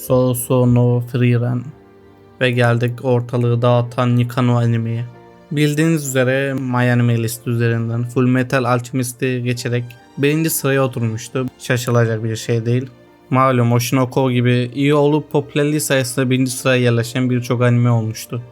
Soso no Frieren ve geldik ortalığı dağıtan Nikano animeye. Bildiğiniz üzere My Anime List üzerinden Full Metal Alchemist'i geçerek birinci sıraya oturmuştu. Şaşılacak bir şey değil. Malum Oshinoko gibi iyi olup popülerliği sayesinde birinci sıraya yerleşen birçok anime olmuştu.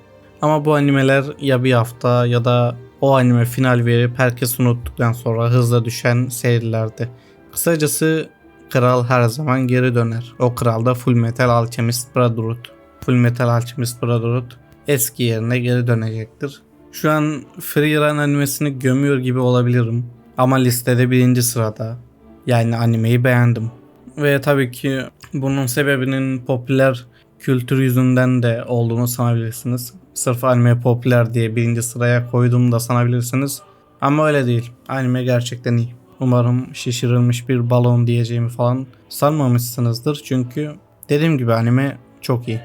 Ama bu animeler ya bir hafta ya da o anime final verip herkes unuttuktan sonra hızla düşen serilerdi. Kısacası kral her zaman geri döner. O kral da Full Metal Alchemist Brotherhood. Full Metal Alchemist Brotherhood eski yerine geri dönecektir. Şu an Free Run animesini gömüyor gibi olabilirim. Ama listede birinci sırada. Yani animeyi beğendim. Ve tabii ki bunun sebebinin popüler kültür yüzünden de olduğunu sanabilirsiniz. Sırf anime popüler diye birinci sıraya koyduğumu da sanabilirsiniz. Ama öyle değil. Anime gerçekten iyi. Umarım şişirilmiş bir balon diyeceğimi falan sanmamışsınızdır. Çünkü dediğim gibi anime çok iyi.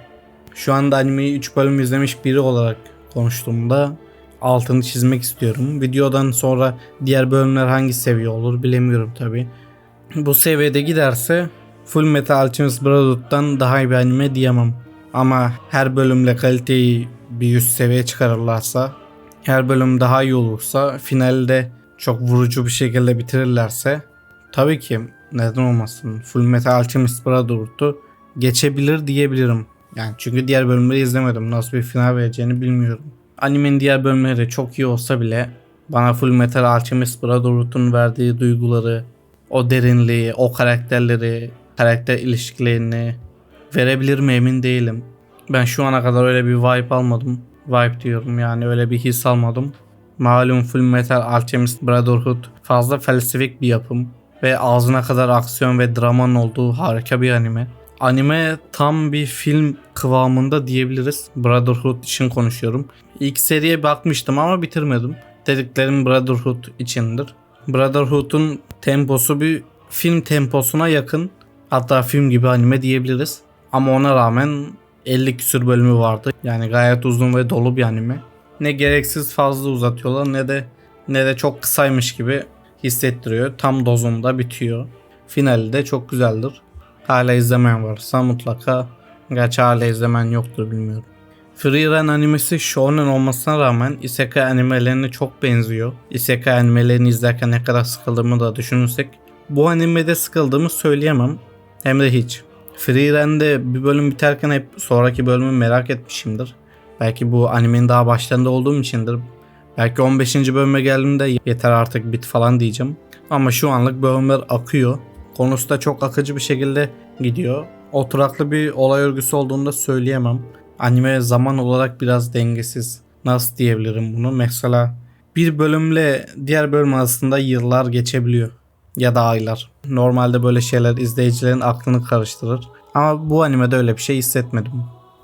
Şu anda animeyi 3 bölüm izlemiş biri olarak konuştuğumda altını çizmek istiyorum. Videodan sonra diğer bölümler hangi seviye olur bilemiyorum tabi. Bu seviyede giderse Full Metal Alchemist Brotherhood'dan daha iyi bir anime diyemem. Ama her bölümle kaliteyi bir üst seviye çıkarırlarsa, her bölüm daha iyi olursa, finalde çok vurucu bir şekilde bitirirlerse tabii ki neden olmasın Full Metal Alchemist Brotherhood'u geçebilir diyebilirim. Yani çünkü diğer bölümleri izlemedim. Nasıl bir final vereceğini bilmiyorum. Animenin diğer bölümleri çok iyi olsa bile bana Full Metal Alchemist Brotherhood'un verdiği duyguları, o derinliği, o karakterleri, karakter ilişkilerini verebilir mi emin değilim. Ben şu ana kadar öyle bir vibe almadım. Vibe diyorum yani öyle bir his almadım. Malum Full Metal Alchemist Brotherhood fazla felsefik bir yapım ve ağzına kadar aksiyon ve dramanın olduğu harika bir anime. Anime tam bir film kıvamında diyebiliriz. Brotherhood için konuşuyorum. İlk seriye bakmıştım ama bitirmedim. Dediklerim Brotherhood içindir. Brotherhood'un temposu bir film temposuna yakın. Hatta film gibi anime diyebiliriz. Ama ona rağmen 50 küsür bölümü vardı. Yani gayet uzun ve dolu bir anime. Ne gereksiz fazla uzatıyorlar ne de ne de çok kısaymış gibi hissettiriyor. Tam dozunda bitiyor. Finali de çok güzeldir. Hala izlemeyen varsa mutlaka gerçi hala izlemen yoktur bilmiyorum. Free Run animesi shonen olmasına rağmen isekai animelerine çok benziyor. Isekai animelerini izlerken ne kadar sıkıldığımı da düşünürsek bu animede sıkıldığımı söyleyemem. Hem de hiç. Free Run'de bir bölüm biterken hep sonraki bölümü merak etmişimdir. Belki bu animenin daha başlarında olduğum içindir. Belki 15. bölüme geldiğimde yeter artık bit falan diyeceğim. Ama şu anlık bölümler akıyor. Konusu da çok akıcı bir şekilde gidiyor. Oturaklı bir olay örgüsü olduğunu da söyleyemem. Anime zaman olarak biraz dengesiz. Nasıl diyebilirim bunu? Mesela bir bölümle diğer bölüm arasında yıllar geçebiliyor. Ya da aylar. Normalde böyle şeyler izleyicilerin aklını karıştırır. Ama bu animede öyle bir şey hissetmedim.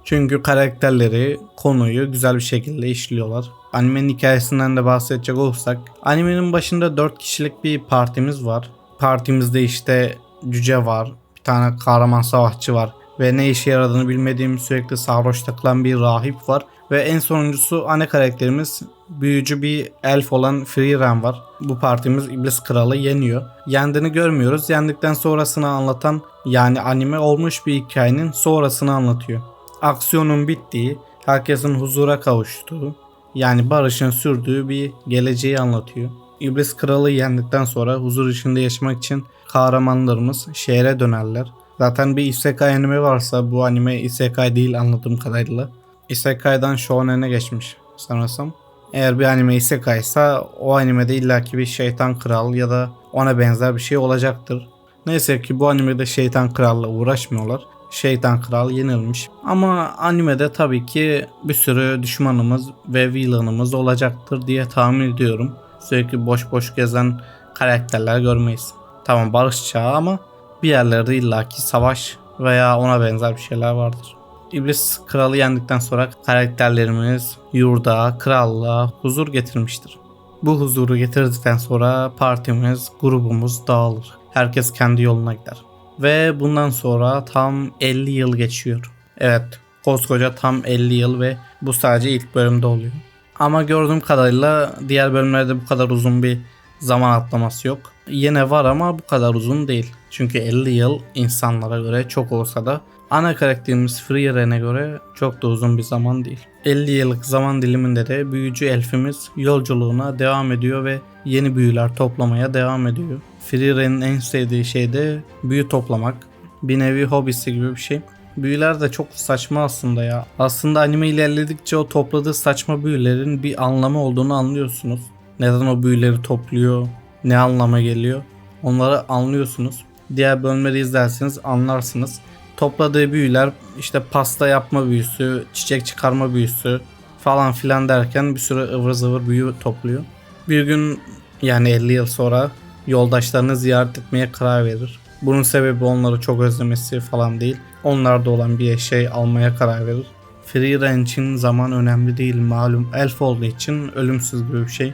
Çünkü karakterleri, konuyu güzel bir şekilde işliyorlar. Animenin hikayesinden de bahsedecek olursak, animenin başında 4 kişilik bir partimiz var. Partimizde işte cüce var, bir tane kahraman savaşçı var ve ne işe yaradığını bilmediğim sürekli sarhoş takılan bir rahip var. Ve en sonuncusu ana karakterimiz büyücü bir elf olan Freeran var. Bu partimiz İblis Kralı yeniyor. Yendiğini görmüyoruz. Yendikten sonrasını anlatan yani anime olmuş bir hikayenin sonrasını anlatıyor. Aksiyonun bittiği, herkesin huzura kavuştuğu, yani barışın sürdüğü bir geleceği anlatıyor. İblis Kralı yendikten sonra huzur içinde yaşamak için kahramanlarımız şehre dönerler. Zaten bir isekai anime varsa bu anime isekai değil anladığım kadarıyla. Isekai'dan shonen'e geçmiş sanırsam. Eğer bir anime isekai ise o animede illaki bir şeytan kral ya da ona benzer bir şey olacaktır. Neyse ki bu animede şeytan kralla uğraşmıyorlar. Şeytan kral yenilmiş. Ama animede tabii ki bir sürü düşmanımız ve villainımız olacaktır diye tahmin ediyorum. Sürekli boş boş gezen karakterler görmeyiz. Tamam barış çağı ama bir yerlerde illaki savaş veya ona benzer bir şeyler vardır. İblis kralı yendikten sonra karakterlerimiz yurda, krallığa huzur getirmiştir. Bu huzuru getirdikten sonra partimiz, grubumuz dağılır. Herkes kendi yoluna gider. Ve bundan sonra tam 50 yıl geçiyor. Evet, koskoca tam 50 yıl ve bu sadece ilk bölümde oluyor. Ama gördüğüm kadarıyla diğer bölümlerde bu kadar uzun bir zaman atlaması yok. Yine var ama bu kadar uzun değil. Çünkü 50 yıl insanlara göre çok olsa da ana karakterimiz Freeren'e göre çok da uzun bir zaman değil. 50 yıllık zaman diliminde de büyücü elfimiz yolculuğuna devam ediyor ve yeni büyüler toplamaya devam ediyor. Freeren'in en sevdiği şey de büyü toplamak. Bir nevi hobisi gibi bir şey. Büyüler de çok saçma aslında ya. Aslında anime ilerledikçe o topladığı saçma büyülerin bir anlamı olduğunu anlıyorsunuz. Neden o büyüleri topluyor, ne anlama geliyor onları anlıyorsunuz. Diğer bölümleri izlerseniz anlarsınız. Topladığı büyüler işte pasta yapma büyüsü, çiçek çıkarma büyüsü falan filan derken bir sürü ıvır zıvır büyü topluyor. Bir gün yani 50 yıl sonra yoldaşlarını ziyaret etmeye karar verir. Bunun sebebi onları çok özlemesi falan değil. Onlarda olan bir şey almaya karar verir. Free için zaman önemli değil malum elf olduğu için ölümsüz gibi bir şey.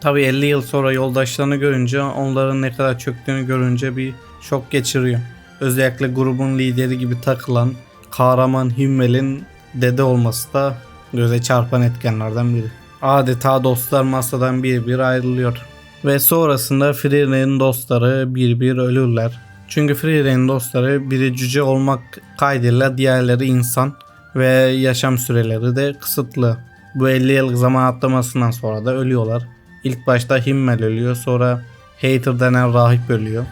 Tabi 50 yıl sonra yoldaşlarını görünce onların ne kadar çöktüğünü görünce bir şok geçiriyor. Özellikle grubun lideri gibi takılan kahraman Himmel'in dede olması da göze çarpan etkenlerden biri. Adeta dostlar masadan bir bir ayrılıyor. Ve sonrasında Freyre'nin dostları bir bir ölürler. Çünkü Freyre'nin dostları biri cüce olmak kaydıyla diğerleri insan ve yaşam süreleri de kısıtlı. Bu 50 yıllık zaman atlamasından sonra da ölüyorlar. İlk başta Himmel ölüyor sonra Hater denen rahip ölüyor.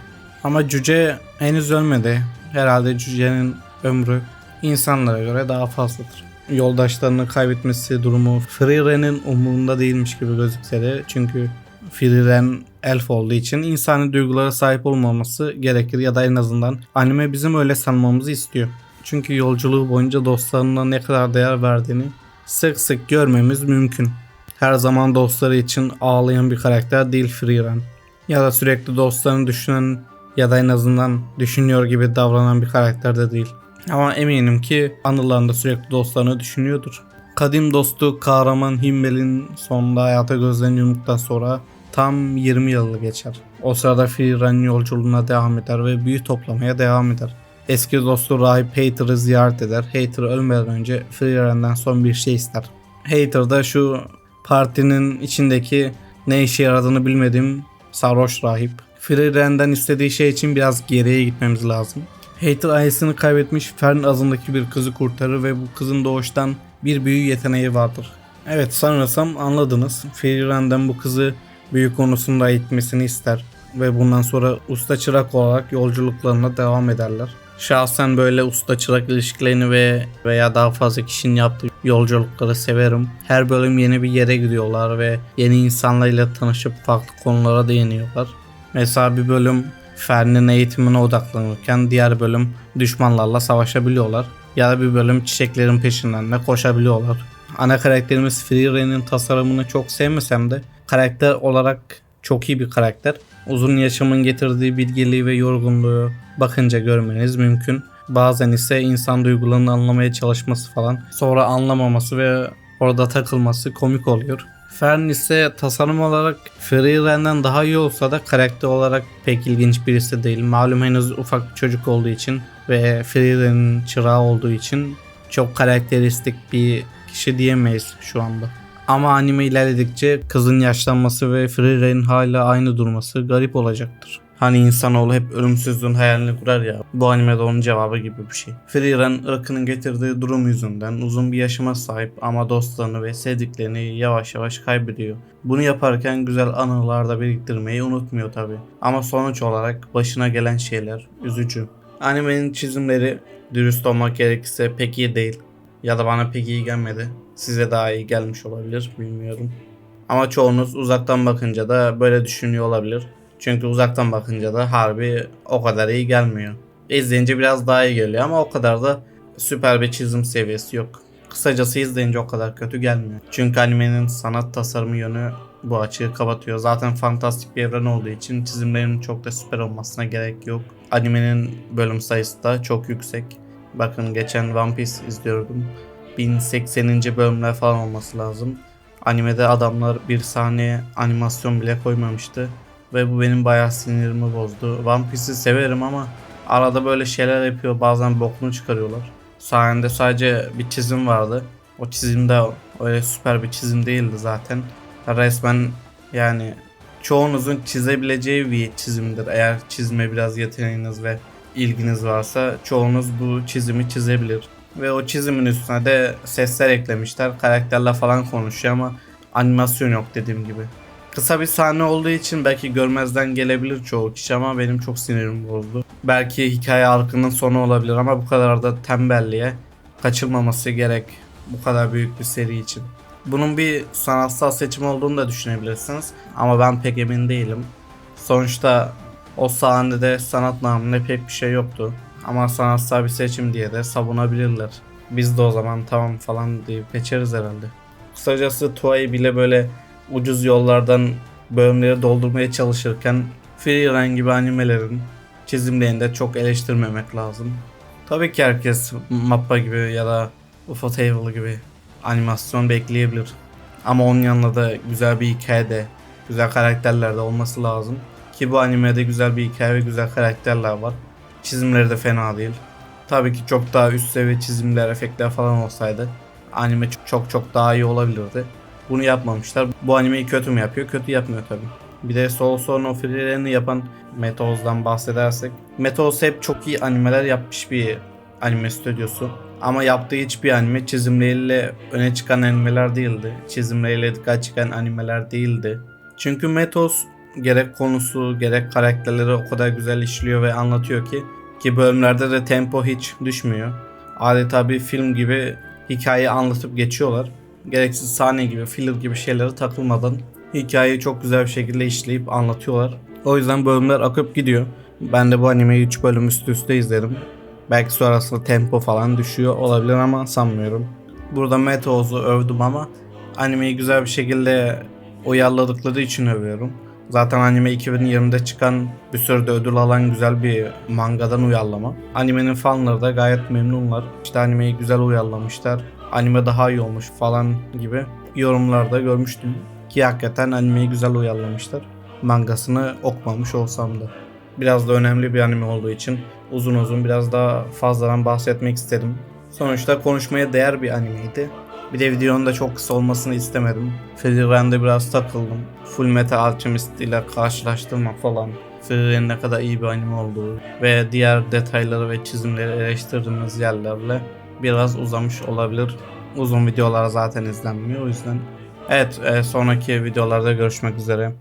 Ama cüce henüz ölmedi. Herhalde cücenin ömrü insanlara göre daha fazladır. Yoldaşlarını kaybetmesi durumu Friren'in umurunda değilmiş gibi gözükse de çünkü Friren elf olduğu için insani duygulara sahip olmaması gerekir ya da en azından anime bizim öyle sanmamızı istiyor. Çünkü yolculuğu boyunca dostlarına ne kadar değer verdiğini sık sık görmemiz mümkün. Her zaman dostları için ağlayan bir karakter değil Frieren. Ya da sürekli dostlarını düşünen ya da en azından düşünüyor gibi davranan bir karakter de değil. Ama eminim ki anılarında sürekli dostlarını düşünüyordur. Kadim dostu kahraman Himmel'in sonunda hayata gözlerini yumduktan sonra tam 20 yılı geçer. O sırada Frieren yolculuğuna devam eder ve büyü toplamaya devam eder. Eski dostu Rahip Hater'ı ziyaret eder. Hater ölmeden önce Frieren'den son bir şey ister. Hater da şu partinin içindeki ne işe yaradığını bilmediğim sarhoş rahip. Frieren'den istediği şey için biraz geriye gitmemiz lazım. Hater ailesini kaybetmiş Fern azındaki bir kızı kurtarır ve bu kızın doğuştan bir büyü yeteneği vardır. Evet sanırsam anladınız. Frieren'den bu kızı büyü konusunda eğitmesini ister ve bundan sonra usta çırak olarak yolculuklarına devam ederler. Şahsen böyle usta çırak ilişkilerini ve veya daha fazla kişinin yaptığı yolculukları severim. Her bölüm yeni bir yere gidiyorlar ve yeni insanlarla tanışıp farklı konulara değiniyorlar. Mesela bir bölüm Fern'in eğitimine odaklanırken diğer bölüm düşmanlarla savaşabiliyorlar. Ya da bir bölüm çiçeklerin peşinden de koşabiliyorlar. Ana karakterimiz Frire'nin tasarımını çok sevmesem de karakter olarak çok iyi bir karakter. Uzun yaşamın getirdiği bilgeliği ve yorgunluğu bakınca görmeniz mümkün. Bazen ise insan duygularını anlamaya çalışması falan sonra anlamaması ve orada takılması komik oluyor. Fern ise tasarım olarak Freeren'den daha iyi olsa da karakter olarak pek ilginç birisi değil. Malum henüz ufak bir çocuk olduğu için ve Freeren'in çırağı olduğu için çok karakteristik bir kişi diyemeyiz şu anda. Ama anime ilerledikçe kızın yaşlanması ve Freeren'in hala aynı durması garip olacaktır. Hani insanoğlu hep ölümsüzlüğün hayalini kurar ya. Bu animede onun cevabı gibi bir şey. Freeren ırkının getirdiği durum yüzünden uzun bir yaşama sahip ama dostlarını ve sevdiklerini yavaş yavaş kaybediyor. Bunu yaparken güzel anılar da biriktirmeyi unutmuyor tabi. Ama sonuç olarak başına gelen şeyler üzücü. Animenin çizimleri dürüst olmak gerekirse pek iyi değil. Ya da bana pek iyi gelmedi. Size daha iyi gelmiş olabilir bilmiyorum. Ama çoğunuz uzaktan bakınca da böyle düşünüyor olabilir. Çünkü uzaktan bakınca da harbi o kadar iyi gelmiyor. İzleyince biraz daha iyi geliyor ama o kadar da süper bir çizim seviyesi yok. Kısacası izleyince o kadar kötü gelmiyor. Çünkü animenin sanat tasarımı yönü bu açığı kapatıyor. Zaten fantastik bir evren olduğu için çizimlerin çok da süper olmasına gerek yok. Animenin bölüm sayısı da çok yüksek. Bakın geçen One Piece izliyordum. 1080. bölümler falan olması lazım. Animede adamlar bir saniye animasyon bile koymamıştı. Ve bu benim bayağı sinirimi bozdu. One Piece'i severim ama arada böyle şeyler yapıyor. Bazen bokunu çıkarıyorlar. Sayende sadece bir çizim vardı. O çizim de öyle süper bir çizim değildi zaten. Resmen yani çoğunuzun çizebileceği bir çizimdir. Eğer çizme biraz yeteneğiniz ve ilginiz varsa çoğunuz bu çizimi çizebilir. Ve o çizimin üstüne de sesler eklemişler. Karakterler falan konuşuyor ama animasyon yok dediğim gibi. Kısa bir sahne olduğu için belki görmezden gelebilir çoğu kişi ama benim çok sinirim bozdu. Belki hikaye arkının sonu olabilir ama bu kadar da tembelliğe kaçılmaması gerek bu kadar büyük bir seri için. Bunun bir sanatsal seçim olduğunu da düşünebilirsiniz ama ben pek emin değilim. Sonuçta o sahnede sanat namında pek bir şey yoktu. Ama sanatsal bir seçim diye de savunabilirler. Biz de o zaman tamam falan deyip geçeriz herhalde. Kısacası Toei bile böyle ucuz yollardan bölümleri doldurmaya çalışırken Freerun gibi animelerin çizimlerini de çok eleştirmemek lazım. Tabii ki herkes Mappa gibi ya da Ufotable gibi animasyon bekleyebilir. Ama onun yanında da güzel bir hikaye de, güzel karakterler de olması lazım. Ki bu animede güzel bir hikaye ve güzel karakterler var. Çizimleri de fena değil. Tabii ki çok daha üst seviye çizimler, efektler falan olsaydı anime çok çok, daha iyi olabilirdi. Bunu yapmamışlar. Bu animeyi kötü mü yapıyor? Kötü yapmıyor tabii. Bir de Soul Son of Freeren'i yapan Metoz'dan bahsedersek. Metoz hep çok iyi animeler yapmış bir anime stüdyosu. Ama yaptığı hiçbir anime çizimleriyle öne çıkan animeler değildi. Çizimleriyle dikkat çeken animeler değildi. Çünkü Metos gerek konusu gerek karakterleri o kadar güzel işliyor ve anlatıyor ki ki bölümlerde de tempo hiç düşmüyor. Adeta bir film gibi hikayeyi anlatıp geçiyorlar. Gereksiz sahne gibi, filler gibi şeylere takılmadan hikayeyi çok güzel bir şekilde işleyip anlatıyorlar. O yüzden bölümler akıp gidiyor. Ben de bu animeyi 3 bölüm üst üste izledim. Belki sonrasında tempo falan düşüyor olabilir ama sanmıyorum. Burada Meteos'u övdüm ama animeyi güzel bir şekilde uyarladıkları için övüyorum. Zaten anime 2020'de çıkan bir sürü de ödül alan güzel bir mangadan uyarlama. Animenin fanları da gayet memnunlar. İşte animeyi güzel uyarlamışlar. Anime daha iyi olmuş falan gibi yorumlarda görmüştüm. Ki hakikaten animeyi güzel uyarlamışlar. Mangasını okumamış olsam da. Biraz da önemli bir anime olduğu için uzun uzun biraz daha fazladan bahsetmek istedim. Sonuçta konuşmaya değer bir animeydi. Bir de videonun da çok kısa olmasını istemedim. Freeren'de biraz takıldım. Full Metal Alchemist ile karşılaştırma falan. Freeren'in ne kadar iyi bir anime olduğu ve diğer detayları ve çizimleri eleştirdiğimiz yerlerle biraz uzamış olabilir. Uzun videolar zaten izlenmiyor o yüzden. Evet e, sonraki videolarda görüşmek üzere.